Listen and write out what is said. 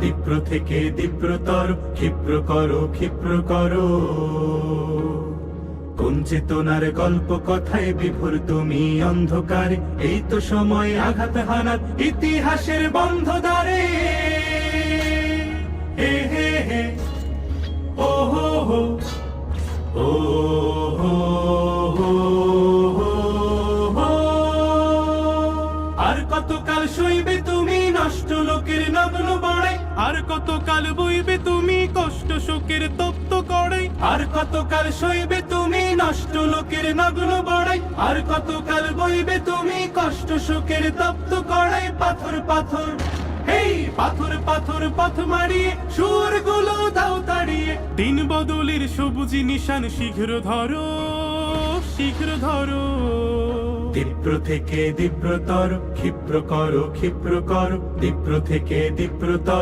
তীব্র থেকে তীব্রতর ক্ষিপ্র করো ক্ষিপ্র করো। কোন চেতনার গল্প কথায় বিভোর তুমি অন্ধকারে? এই তো সময় আঘাত হানার ইতিহাসের বন্ধ দ্বারে। আর কতকাল সইবে তুমি কতকাল বইবে তুমি কষ্ট শোকের তপ্ত করে আর কতকাল সইবে তুমি নষ্ট লোকের নগ্ন বড়াই। আর কতকাল বইবে তুমি কষ্ট শোকের তপ্ত করাই পাথর পাথর, হেই, পাথর পাথর, পথ মারিয়ে, সুরগুলো দাও তাড়িয়ে। দিন বদলের সবুজি নিশান শীঘ্র ধরো শীঘ্র ধরো। তীব্র থেকে তীব্রতর ক্ষিপ্র করো ক্ষিপ্র করো। তীব্র থেকে তীব্রতর